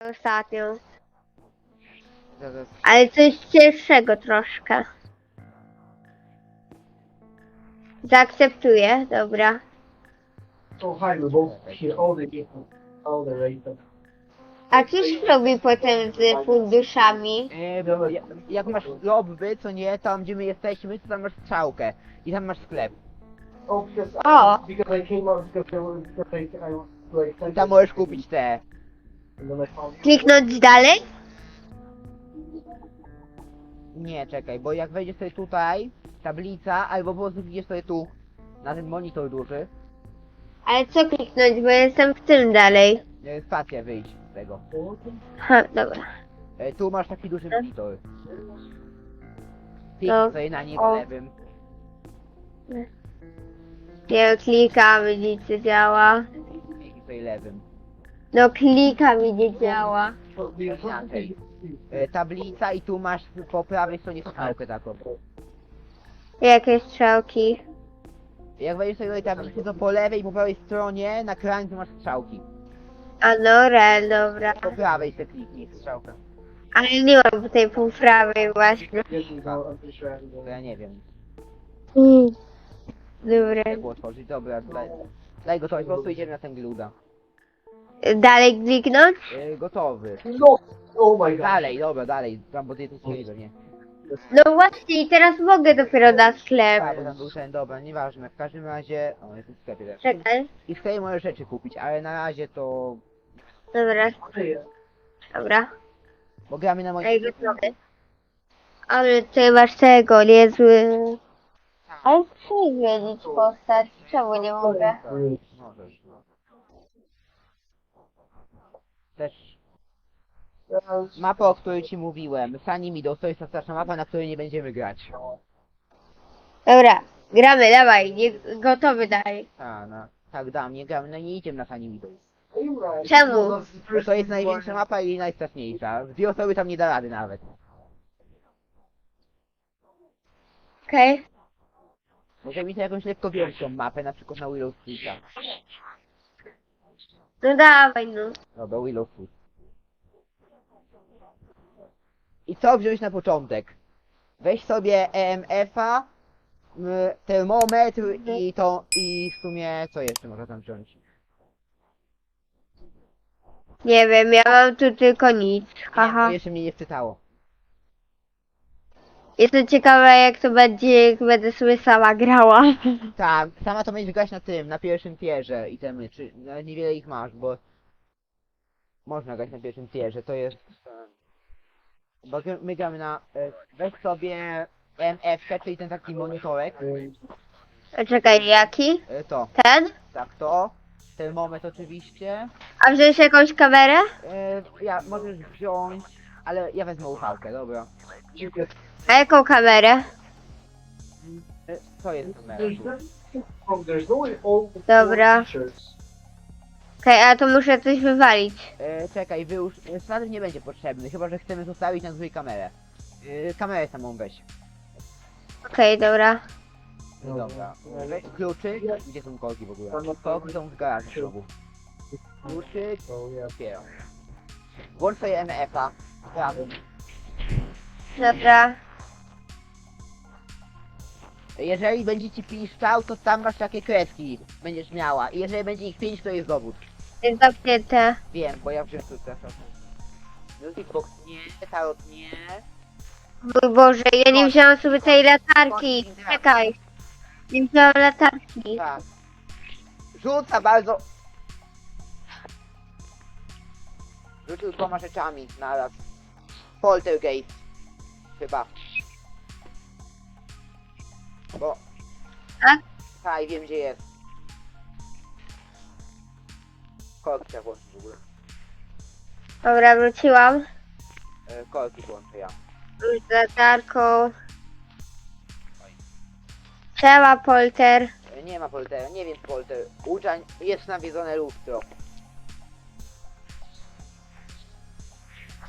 ostatnią. Zaraz. Ale coś cięższego troszkę. Zaakceptuję, dobra. So high, we're both here all the all the right. A cóż robi potem z funduszami? E, bo ja- jak masz lobby, co nie, tam gdzie my jesteśmy, to tam masz strzałkę. I tam masz sklep. Oh, because O, because I came out because I was because I, I was like I tam możesz kupić te. Kliknąć dalej? Nie, czekaj, bo jak wejdziesz sobie tutaj, tablica, albo po prostu idziesz sobie tu, na ten monitor duży, Ale co kliknąć, bo jestem w tym dalej. e, spacja wyjść z tego. Ha, dobra. E, tu masz taki duży monitor. No. Kliknij sobie na niego O. lewym. Nie klikam, widzicie, działa. Kliknij sobie lewym. No klikam i nie działa. E, tablica i tu masz po prawej stronie strzałkę taką. Jakie strzałki? Jak wejdziesz sobie do tej tablicy, to po lewej i po prawej stronie na krańcu masz strzałki. A no, re, dobra. Po prawej sobie kliknij strzałkę. Ale nie mam tej półprawej właśnie. Sure I have To ja nie wiem. Mm. Dobra. Jak było otworzyć? Dobra, daj, daj gotowość, po prostu idziemy na ten gluda. Dalej kliknąć? E, gotowy. No! Oh my god. Dalej, dobra, dalej. Tam, bo ty to nie nie? No właśnie, i teraz mogę dopiero na sklep. A, bo tam był ten, dobra, nieważne. W każdym razie... O, jest w sklepie też. Czekaj. I w sklepie możesz rzeczy kupić, ale na razie to... Dobra, dobra. Bo gramy na moim... Ej, gotowy. Ale ty masz tego, niezły... Ale chcę zmienić postać. Czemu nie mogę? Możesz. Mapa, o której ci mówiłem. Sani Mido, to jest ta straszna mapa, na której nie będziemy grać. Dobra, gramy, dawaj, nie, gotowy daj. A, na, tak dam, nie gramy, no nie idziemy na Sani Mido. Czemu? To jest największa mapa i najstraszniejsza. Dwie osoby tam nie da rady nawet. Okej. Może mieć jakąś lekko większą mapę, na przykład na Willow Streeta. No dawaj, no. Dobra, Willow Street. I co wziąć na początek? Weź sobie EMF-a, termometr i to, i w sumie, co jeszcze można tam wziąć? Nie wiem, ja mam tu tylko nic. Haha. Jeszcze mnie nie wczytało. Jestem ciekawa jak to będzie, jak będę sobie sama grała. Tak, sama to będziesz grać na tym, na pierwszym tierze i temy, czy nawet niewiele ich masz, bo można grać na pierwszym tierze, to jest... e, Bo gr- my gramy na... e, Weź sobie MF, czyli ten taki monitorek, Czekaj, jaki? e, to, Ten? tak to, termometr oczywiście, A wziąć jakąś kamerę? e, ja możesz wziąć, ale ja wezmę uchałkę, dobra. A jaką kamerę? E, Co jest kamera tu? all Dobra. Okej, a to muszę coś wywalić. E, czekaj, wyłóż, e, statyw nie będzie potrzebny, chyba że chcemy zostawić na dłużej kamerę. E, kamerę samą weź. Okej, dobra. No dobra. Weź kluczyk. Gdzie są kolki w ogóle? Kolki są w garażu znowu. Kluczyk. Otwieram. Włącz sobie MF-a. Prawym. Dobra. Jeżeli będzie ci piszczał, to tam masz takie kreski. Będziesz miała. I jeżeli będzie ich 5, to jest dowód. Jest zamknięte. Wiem, bo ja wziąłem tu teraz. Music box nie, tarot nie. Mój Boże, ja nie wziąłam sobie tej latarki. Czekaj. Nie wziąłam latarki. Tak. Rzuca bardzo. Rzucił dwoma rzeczami naraz. Poltergeist. Chyba. Bo... Tak? Tak, wiem gdzie jest. Kolki włączyć w ogóle. Dobra, wróciłam. E, kolki włączę ja. Z latarką. Trzeba polter. E, nie ma poltera, nie wiem polter. Uczań jest nawiedzone lustro.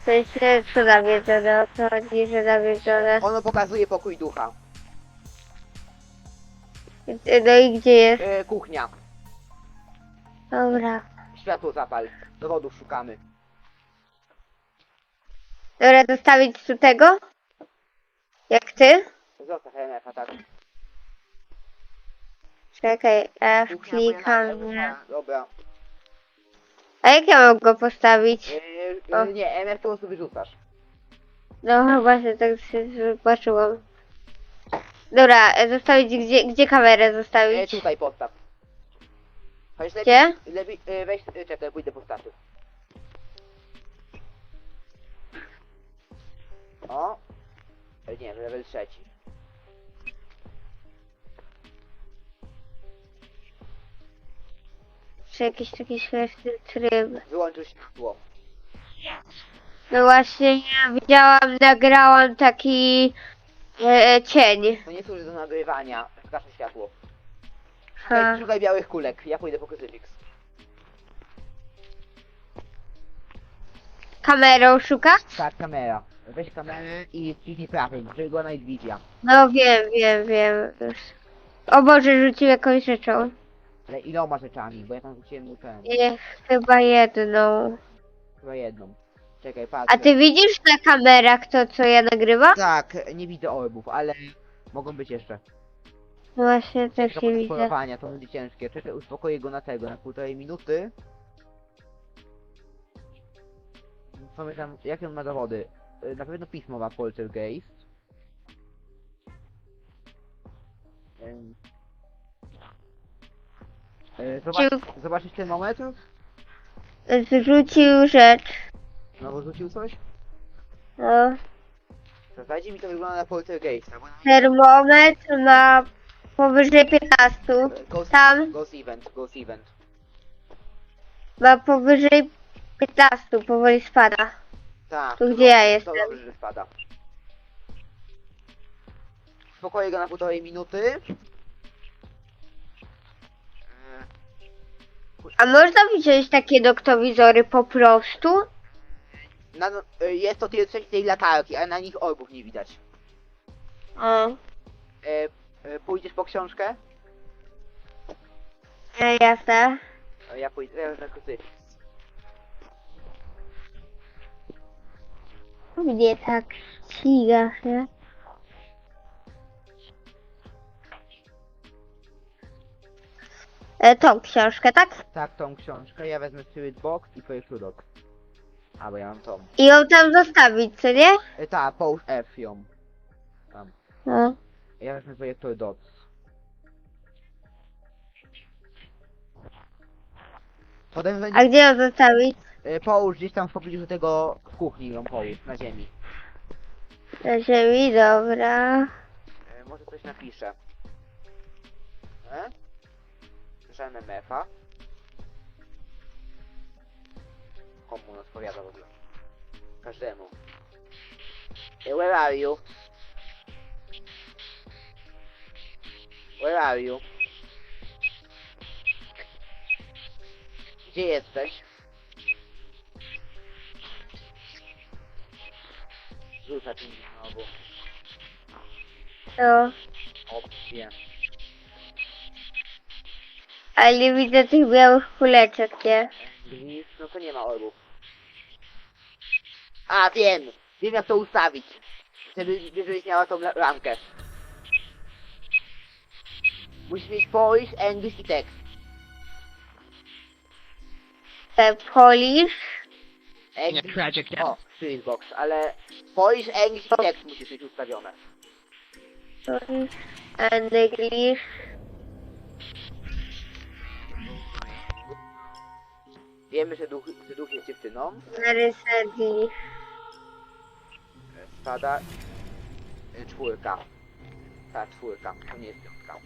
W sensie, co nawiedzone, o co chodzi, że nawiedzone. Ono pokazuje pokój ducha. No i gdzie jest? E, kuchnia. Dobra. Światło zapal. Dowodów szukamy. Dobra, zostawić tu tego? Jak ty? Zostaw MF-a, tak. Czekaj, F, klikam. nie. Dobra. A jak ja mam go postawić? Yy, O. yy, nie, MF po prostu wyrzucasz. No chyba się tak się zobaczyłam. Dobra, e, zostawić gdzie, gdzie kamerę E, zostawić? tutaj postaw. Chodź lepiej, Gdzie? lepiej e, weź, e, czekaj, pójdę po staty. O! E, nie, level trzeci. Czy jakiś taki śmieszny tryb? Wyłączył światło. No właśnie, ja widziałam, nagrałam taki e, cień. To nie służy do nagrywania. Zgaszę światło. Szukaj, szukaj białych kulek, ja pójdę po krucyfiks. Kamerą szuka? Tak, kamera. Weź kamerę i kliknij prawym, żeby była vision. No wiem, wiem, wiem. już. O Boże, rzucił jakąś rzeczą. Ale iloma rzeczami, bo ja tam rzuciłem mu ten, Nie, chyba jedną. chyba jedną. Czekaj, patrz. A ty widzisz na kamerach to, co ja nagrywam? Tak, nie widzę orbów, ale mogą być jeszcze. No właśnie, też nie widzę. polowania, to będzie ciężkie. Czekaj, uspokoję go na tego, na półtorej minuty. Pamiętam, jakie on ma dowody. Y, Na pewno pismo ma Poltergeist. Ym. Y, Zobacz, zobaczysz ten moment? Zrzucił rzecz. Znowu rzucił coś? No. To mi to wygląda na Poltergeista. bo na- Termometr ma powyżej 15. Ghost, Tam Ghost Event, Ghost Event. ma powyżej 15, powoli spada. Tak. Tu gdzie ja jestem? Dobrze, że spada. Uspokoję go na półtorej minuty. A można wziąć takie doktowizory po prostu? Na, e, jest to tyle trzeci tej latarki, ale na nich orbów nie widać. O, E, e, pójdziesz po książkę? e, jasne. E, Ja pójdę, ja na krucyfiks. Mnie tak ściga się. E, tą książkę, tak? Tak, tą książkę, ja wezmę Spirit Box i Projekt Ludok. A, bo ja mam tą. I ją tam zostawić, co nie? E, ta, połóż F ją. Tam. No. Ja wezmę projektor DOTS. Potem będzie... A gdzie ją zostawić? E, Połóż gdzieś tam w pobliżu tego w kuchni ją połóż, na ziemi. Na ziemi, dobra. E, może coś napiszę. E? Piszemy MF-a. Komu on odpowiada w ogóle? Każdemu. E, where are you? Where are you? Gdzie jesteś? Rzucać mi znowu. No. Opcje. Ale nie widzę tych białych kuleczek, nie? Gdzieś, no to nie ma orbów. A, wiem! Wiem jak to ustawić. Żeby, żebyś miała tą la- ramkę. Musisz mieć Polish, English i tekst. Te Polish. English, Project o, Spirit Box, ale Polish, English i tekst musisz mieć ustawione. Polish and English. Wiemy, że duch, że duch jest dziewczyną. Narysali. Spada y, czwórka. Ta czwórka, to nie jest piątka.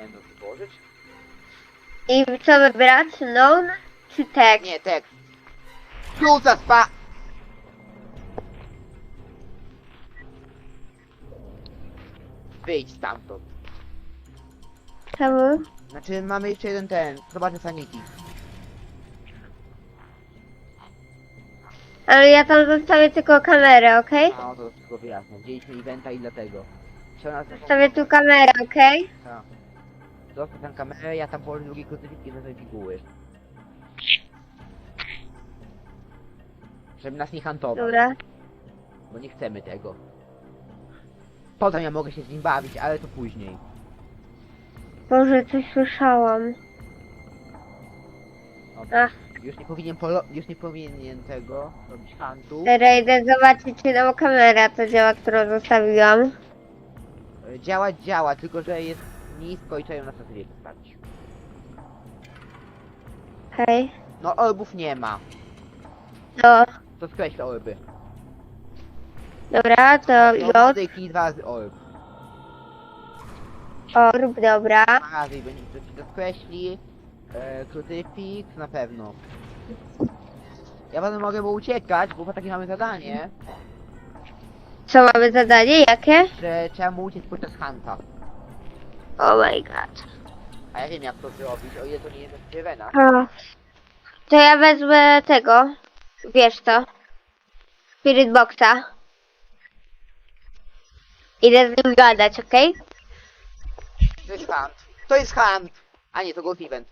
Będę to? I co wybrać? Non czy tekst? Nie, tekst. Rzuca spa... Wyjdź stamtąd. Czemu? Znaczy mamy jeszcze jeden ten, zobaczę sanity. Ale ja tam zostawię tylko kamerę, okej? A oto wszystko wyjaśnię. Widzieliśmy eventa i dlatego. Chciał nas Zostawię tu kamerę, okej? Tak. Zostaw tam kamerę, ja tam położę drugi krucyfiks i wezmę figuły. Żeby nas nie hantował. Dobra. Bo nie chcemy tego. Potem ja mogę się z nim bawić, ale to później. Może coś słyszałam. Ach, Już nie powinien polo... już nie powinien tego robić hantu. teraz idę zobaczyć, czy tam kamera to działa, którą zostawiłam. E, Działać działa, tylko że jest nisko i trzeba ją na sobie postawić. Hej. No orbów nie ma. No, To skreśl orby. dobra, to No, J, tutaj kij dwa razy orb. orb, dobra. Dwa razy i będzie to ci to skreśli. E, krucyfiks na pewno. Ja potem mogę uciekać, bo takie mamy zadanie, Co mamy zadanie? Jakie? że trzeba mu uciec podczas hanta. Oh my god. A ja wiem jak to zrobić, o ile to nie jest Revena. O. To ja wezmę tego. Wiesz co? Spirit Boxa. Idę z nim gadać, okej? To jest hunt. To jest hunt! A nie, to Ghost Event.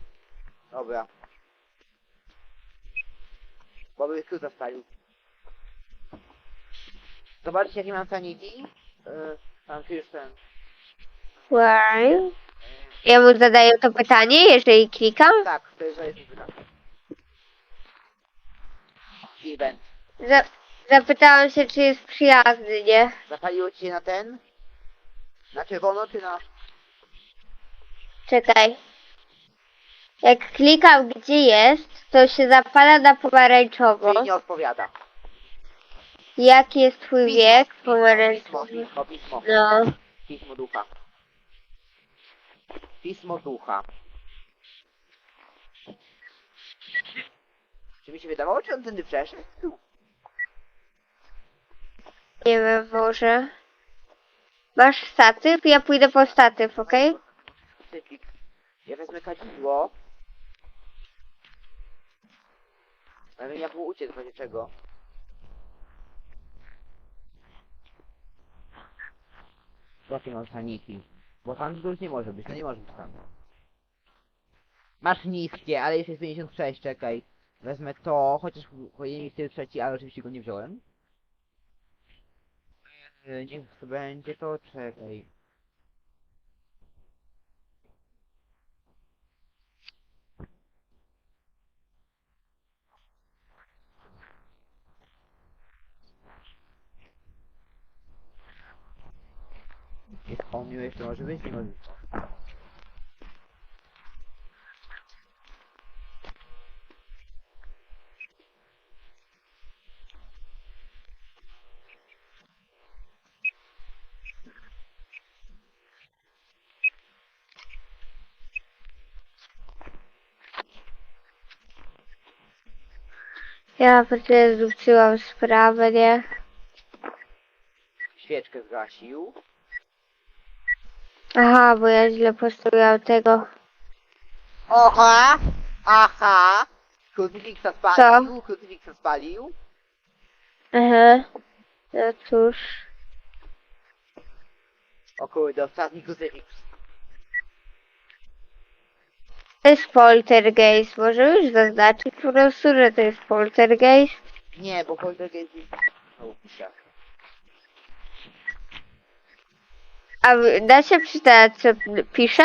Dobra. Bo by skróta spalił. Zobaczcie jaki mam sanity. Yy, mam tu Why? Ja mu zadaję to pytanie, jeżeli klikam. Tak, to jest, wybrane. Event. Za zapytałam się, czy jest przyjazny, nie? Zapaliło ci się na ten? Na czerwono czy na... Czekaj. Jak klikam gdzie jest, to się zapala na pomarańczowo. Czyli nie odpowiada. Jaki jest twój wiek? Pismo, Pomarańczowy. pismo, pismo. No. Pismo ducha. Pismo ducha. Czy mi się wydawało, czy on tędy przeszedł? Nie wiem, może. Masz statyw? Ja pójdę po statyw, okej? Cypik. Ja wezmę kadzidło. Ale jak mu uciec w razie czego. Jakie mam saniki? Bo tam już nie może być, no nie może być tam. Masz niskie, ale jest 56, czekaj. Wezmę to, chociaż powinien mieć tyle trzeci, ale oczywiście go nie wziąłem. E, Niech to będzie to, czekaj. Jest homiu jeszcze może być? Nie może być. Ja przecież zwróciłam sprawę, nie? Świeczkę zgasił. Aha, bo ja źle postawiłam tego. Oha! Aha! Krucyfiksa spalił, krucyfiksa spalił. Aha. No cóż. O kurde, ostatni krucyfiks. To jest poltergeist. Może już zaznaczyć po prostu, że to jest poltergeist? Nie, bo poltergeist jest... O, pisze. A da się przeczytać, co pisze?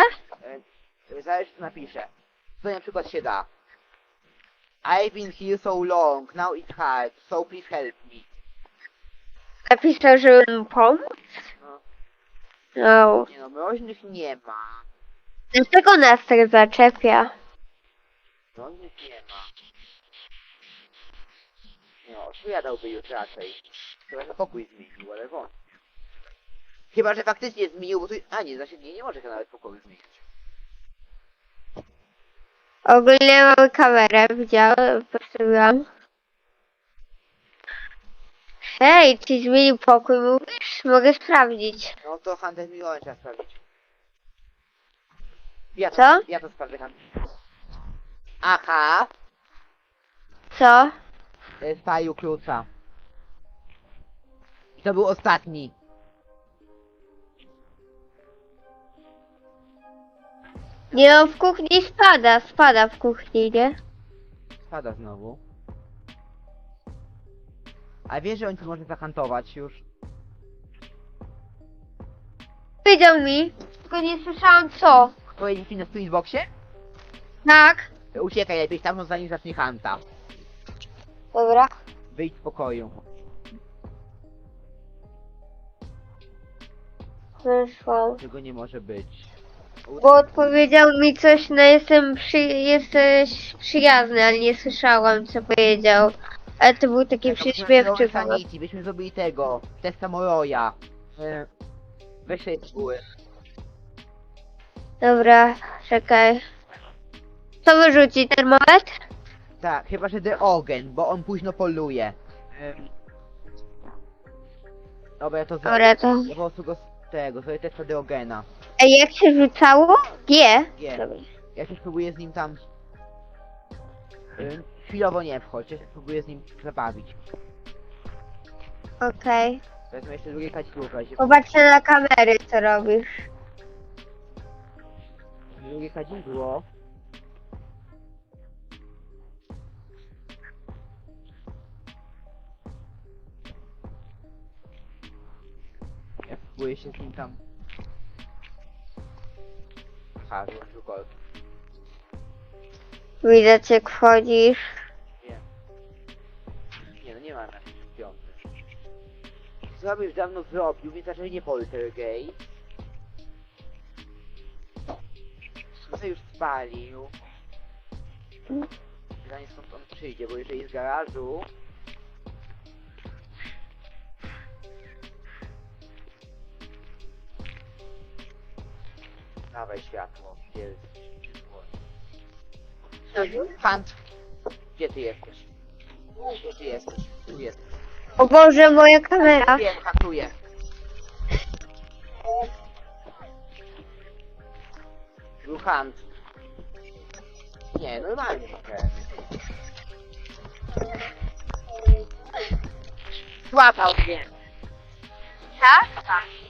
E, Zależy co napiszę. To na przykład się da. I've been here so long, now it's hard, so please help me. Napisał, żeby mu pomóc? No. No. Nie no, mroźnych nie ma. Dlaczego nas tak zaczepia? Mroźnych nie ma. No, odpowiadałby już raczej. Chyba, że pokój zmienił, ale wątpię. Chyba, że faktycznie zmienił, bo tu... A nie, zasiednie nie może się nawet pokoju zmienić. Ogólnie mamy kamerę, widziałem, postawiłam. Hej, czy zmienił pokój, mówisz? Mogę sprawdzić. No to Hunter Milon trzeba sprawdzić. Ja to, Co? Ja to sprawdzę Hunter. Aha! Co? e, Spalił klucza. I to był ostatni. Nie, on w kuchni spada, spada w kuchni, nie? Spada znowu. A wiesz, że on ci może zakantować już? Powiedział mi, tylko nie słyszałam co. Powiedzieć ci na Spiritboxie? Tak? Uciekaj lepiej stamtąd zanim zacznie Hanta. Dobra. Wyjdź z pokoju. Wyszłam. Tego nie może być. Bo odpowiedział mi coś, no jestem przy, jesteś przyjazny, ale nie słyszałam co powiedział. Ale to był taki przyśpiewczy głos. Sanity, byśmy zrobili tego. Testa Moroja. E, Weź sobie z góry. Dobra, czekaj. Co wyrzuci termometr? Tak, chyba że The Ogen, bo on późno poluje. Em, Dobra, ja to zrobię. Dobra, to... Ja po prostu go z tego, zrobię testa The Ogena. Ej, jak się rzucało? G. G. Dobra. Ja się spróbuję z nim tam... Em, Chwilowo nie wchodź, ja się spróbuję z nim zabawić. Okej. Wezmę jeszcze drugie się... Popatrzę na kamery, co robisz. Drugie kadzidło. Ja spróbuję się z nim tam... Aha, wyłączył gol. Widać jak wchodzisz. Nie. Nie no, nie ma na piąty. Co by już dawno zrobił, więc raczej nie poltergeist. Co już spalił. Pytanie skąd on przyjdzie, bo jeżeli z garażu... Dawaj światło, gdzie jest Hunt, gdzie ty jesteś? Gdzie ty jesteś? Tu jesteś. O Boże, moja kamera. Wiem, hantuję. Był hunt. Nie, normalnie. Złapał mnie. Tak? Tak.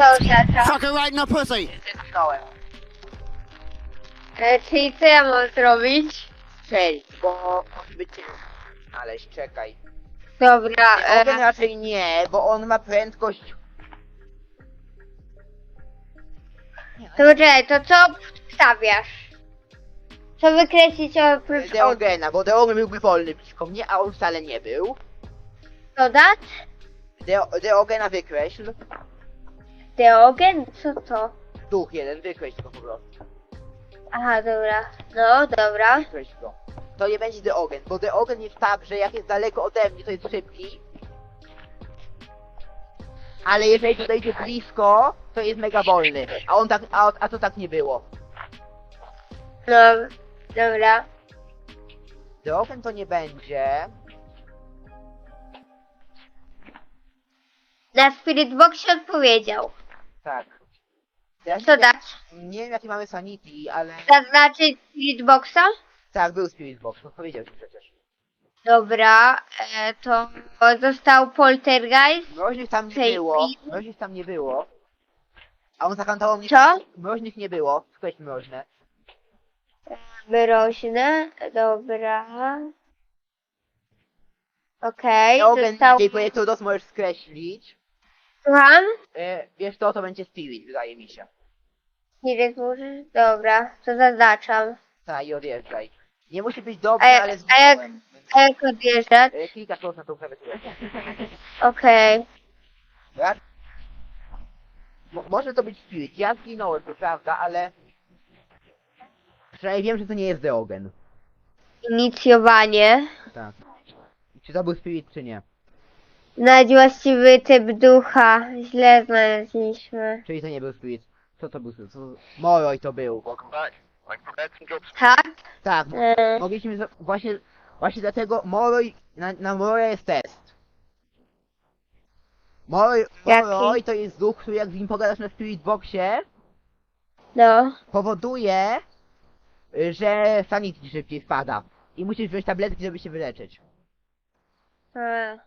Co oznacza? Fuck her right in the pussy. Zyskałem. E, czyli co ja mam zrobić? Cześć, bo musi być... Aleś, czekaj. Dobra, Ogen e, raczej nie, bo on ma prędkość... to poczekaj, to co wstawiasz? Co wykreślić oprócz od... Deogena, bo Deogen byłby wolny blisko mnie, a on wcale nie był. dodać? Deo- Deogena wykreśl. Deogen? Co to? Duch jeden, wykreśl go po prostu. Aha, dobra. No, dobra. Wykreśl go. To nie będzie Deogen, bo Deogen jest tak, że jak jest daleko ode mnie, to jest szybki. Ale jeżeli podejdzie blisko, to jest mega wolny. A on tak, a, a to tak nie było. No, dobra. Deogen to nie będzie. Na Spirit Boxie odpowiedział. Tak. Teraz Co nie, dać? nie wiem jakie mamy sanity, ale... Zaznaczyć Spirit Boxa? Tak, był Spirit Box, no powiedział ci przecież. Dobra, e, to został Poltergeist. Mroźnych tam nie było. Mroźnych tam nie było. A on zakantował mnie... Co? Mroźnych nie było. Skreś mroźne. Mroźne, dobra. Okej, Deogen został... jej projektu DOS możesz skreślić. Słucham? E, wiesz to, to będzie Spirit, wydaje mi się. Spirit możesz? Dobra, to zaznaczam. Tak, i odjeżdżaj. Nie musi być dobrze, A jak- ale a jak- zginąłem. A jak odjeżdżać? E, po prostu na tą klawiaturę. Okej. Tak? Mo- może to być Spirit. Ja zginąłem, to prawda, ale... Przynajmniej wiem, że to nie jest Deogen. Inicjowanie. Tak. Czy to był Spirit, czy nie. Znajdź właściwy typ ducha. Źle znaleźliśmy. Czyli to nie był Spirit. Co to był? Co... Moroj to był. Tak? Tak, E, mogliśmy... za- Właśnie... Właśnie dlatego Moroj... Na, na Moroja jest test. Moroj, Jaki? Moroj to jest duch, który jak z nim pogadasz na Spirit Boxie, no. powoduje, y, że sanity ci szybciej spada. I musisz wziąć tabletki, żeby się wyleczyć. E,